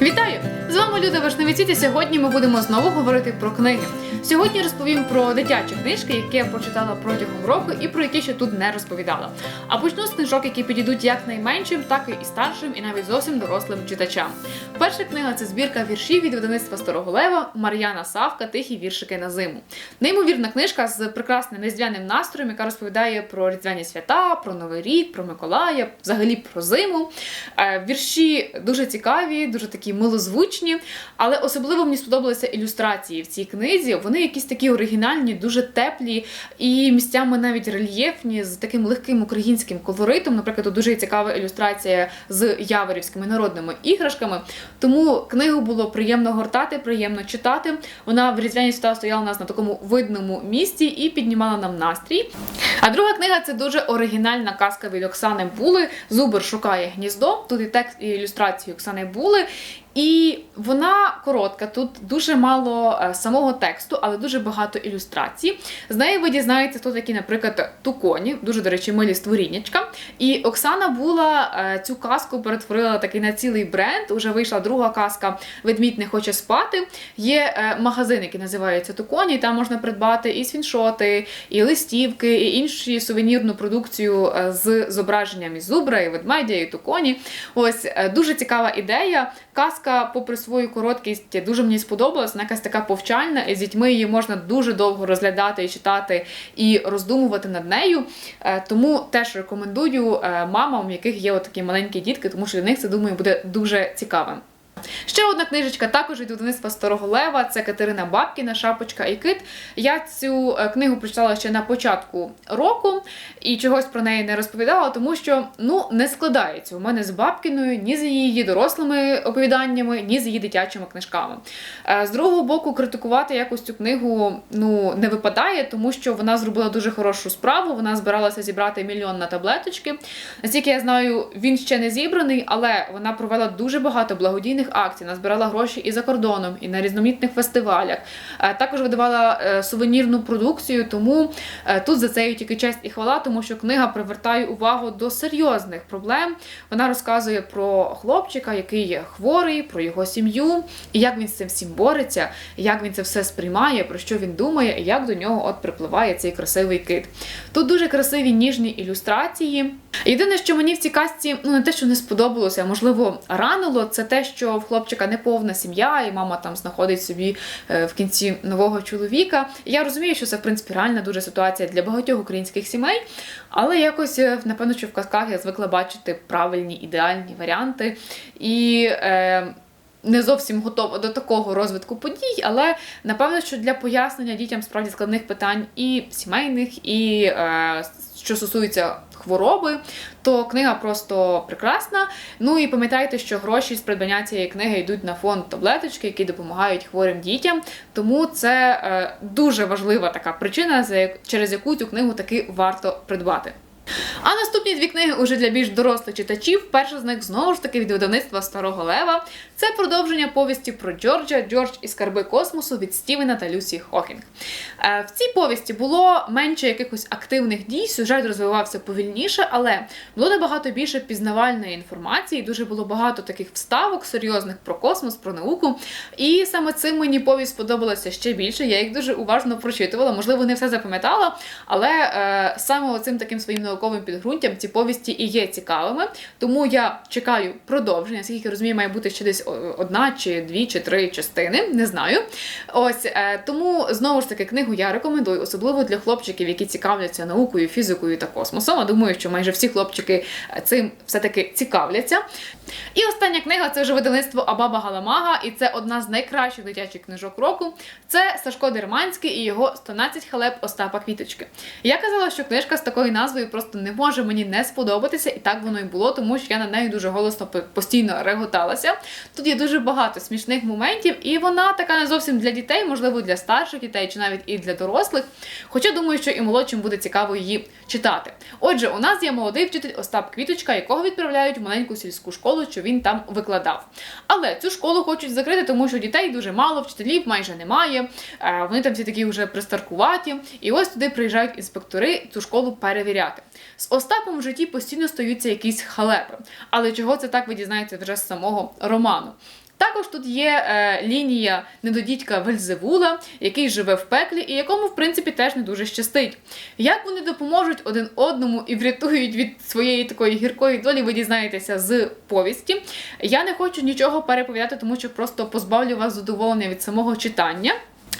Вітаю! З вами Люда Вишневіціті. Сьогодні ми будемо знову говорити про книги. Сьогодні розповім про дитячі книжки, які я прочитала протягом року і про які ще тут не розповідала. А почну з книжок, які підійдуть як найменшим, так і старшим, і навіть зовсім дорослим читачам. Перша книга це збірка віршів від видавництва Старого Лева Мар'яна Савка Тихі віршики на зиму. Неймовірна книжка з прекрасним різдвяним настроєм, яка розповідає про різдвяні свята, про Новий рік, про Миколая, взагалі про зиму. Е, Вірші дуже цікаві, дуже такі милозвучні, але особливо мені сподобалися ілюстрації в цій книзі. Вони якісь такі оригінальні, дуже теплі і місцями навіть рельєфні, з таким легким українським колоритом. Наприклад, дуже цікава ілюстрація з яворівськими народними іграшками. Тому книгу було приємно гортати, приємно читати. Вона в різдвяні свята стояла у нас на такому видному місці і піднімала нам настрій. А друга книга це дуже оригінальна казка від Оксани Були. Зубер шукає гніздо. Тут і текст і ілюстрації Оксани Були. І вона коротка, тут дуже мало е, самого тексту, але дуже багато ілюстрацій. З неї ви дізнаєтеся, хто такі, наприклад, туконі, дуже, до речі, милі створіннячка. І Оксана була е, цю казку перетворила такий на цілий бренд. Уже вийшла друга казка Ведмідь не хоче спати. Є е, магазин, який називається Туконі. Там можна придбати і свіншоти, і листівки, і іншу сувенірну продукцію з зображенням і зубра, і ведмедя, і туконі. Ось дуже цікава ідея. Казка, попри свою короткість, дуже мені сподобалась. Вона якась така повчальна, і з дітьми її можна дуже довго розглядати і читати і роздумувати над нею. Е, Тому теж рекомендую е, мамам, у яких є такі маленькі дітки, тому що для них це думаю буде дуже цікавим. Ще одна книжечка також від видавництва Старого Лева. Це Катерина Бабкіна, Шапочка і кит. Я цю е, книгу прочитала ще на початку року і чогось про неї не розповідала, тому що ну не складається у мене з Бабкіною ні з її дорослими оповіданнями, ні з її дитячими книжками. Е, З другого боку, критикувати якось цю книгу ну не випадає, тому що вона зробила дуже хорошу справу. Вона збиралася зібрати мільйон на таблеточки. Наскільки я знаю, він ще не зібраний, але вона провела дуже багато благодійних акцій, назбирала гроші і за кордоном, і на різноманітних фестивалях. Е, Також видавала е, сувенірну продукцію, тому е, тут за це тільки честь і хвала, тому що книга привертає увагу до серйозних проблем. Вона розказує про хлопчика, який є хворий, про його сім'ю, і як він з цим всім бореться, як він це все сприймає, про що він думає, і як до нього от припливає цей красивий кит. Тут дуже красиві ніжні ілюстрації. Єдине, що мені в цій казці ну не те, що не сподобалося, а можливо ранило, це те, що в хлопчика неповна сім'я, і мама там знаходить собі е, в кінці нового чоловіка. І я розумію, що це в принципі реальна дуже ситуація для багатьох українських сімей, але якось е, напевно, що в казках я звикла бачити правильні ідеальні варіанти і. Е, не зовсім готова до такого розвитку подій, але напевно, що для пояснення дітям справді складних питань і сімейних, і е, що стосується хвороби, то книга просто прекрасна. Ну і пам'ятайте, що гроші з придбання цієї книги йдуть на фонд таблеточки, які допомагають хворим дітям. Тому це е, дуже важлива така причина, за через яку цю книгу таки варто придбати. А наступні дві книги уже для більш дорослих читачів. Перша з них знову ж таки від видавництва Старого Лева. Це продовження повісті про Джорджа, Джордж і скарби космосу від Стівена та Люсі Хокінг. Е, В цій повісті було менше якихось активних дій, сюжет розвивався повільніше, але було набагато більше пізнавальної інформації. Дуже було багато таких вставок серйозних про космос, про науку. І саме цим мені повість сподобалася ще більше. Я їх дуже уважно прочитувала. Можливо, не все запам'ятала, але е, саме цим таким своїм науковим підґрунтям ці повісті і є цікавими. Тому я чекаю продовження. Скільки розумію, має бути ще десь одна, чи дві, чи три частини. Не знаю. Ось е, тому знову ж таки книгу я рекомендую, особливо для хлопчиків, які цікавляться наукою, фізикою та космосом. А думаю, що майже всі хлопчики е, цим все-таки цікавляться. І остання книга це вже видавництво Абаба Галамага, і це одна з найкращих дитячих книжок року. Це Сашко Дерманський і його 112 халеп Остапа Квіточки. Я казала, що книжка з такою назвою просто не може мені не сподобатися, і так воно і було, тому що я на неї дуже голосно постійно реготалася. Тут є дуже багато смішних моментів, і вона така не зовсім для дітей, можливо, для старших дітей чи навіть і для дорослих. Хоча думаю, що і молодшим буде цікаво її читати. Отже, у нас є молодий вчитель Остап Квіточка, якого відправляють в маленьку сільську школу, що він там викладав. Але цю школу хочуть закрити, тому що дітей дуже мало, вчителів майже немає. е, Вони там всі такі вже пристаркуваті. І ось туди приїжджають інспектори цю школу перевіряти. Остапом в житті постійно стаються якісь халепи. Але чого це так ви дізнаєте вже з самого роману? Також тут є е, лінія недодітка Вельзевула, який живе в пеклі і якому, в принципі, теж не дуже щастить. Як вони допоможуть один одному і врятують від своєї такої гіркої долі, ви дізнаєтеся з повісті. Я не хочу нічого переповідати, тому що просто позбавлю вас задоволення від самого читання.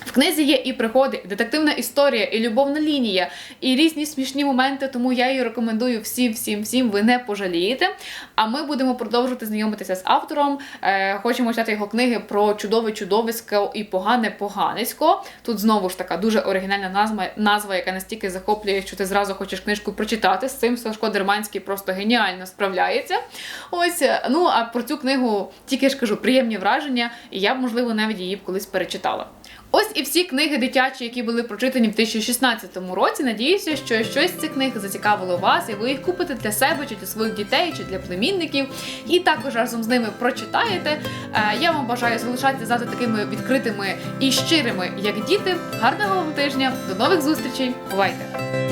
В книзі є і пригоди, детективна історія, і любовна лінія, і різні смішні моменти, тому я її рекомендую всім, всім, всім. Ви не пожалієте. А ми будемо продовжувати знайомитися з автором. Е, хочемо читати його книги про чудове чудовисько і погане поганесько. Тут знову ж така дуже оригінальна назва, назва, яка настільки захоплює, що ти зразу хочеш книжку прочитати. З цим Сашко Дерманський просто геніально справляється. Ось, е, ну а про цю книгу тільки ж кажу, приємні враження, і я б, можливо, навіть її б колись перечитала. Ось і всі книги дитячі, які були прочитані в 2016 році. Надіюся, що щось з цих книг зацікавило вас, і ви їх купите для себе, чи для своїх дітей, чи для племінників, і також разом з ними прочитаєте. Е, Я вам бажаю залишатися завжди такими відкритими і щирими, як діти. Гарного вам тижня, до нових зустрічей! Бувайте!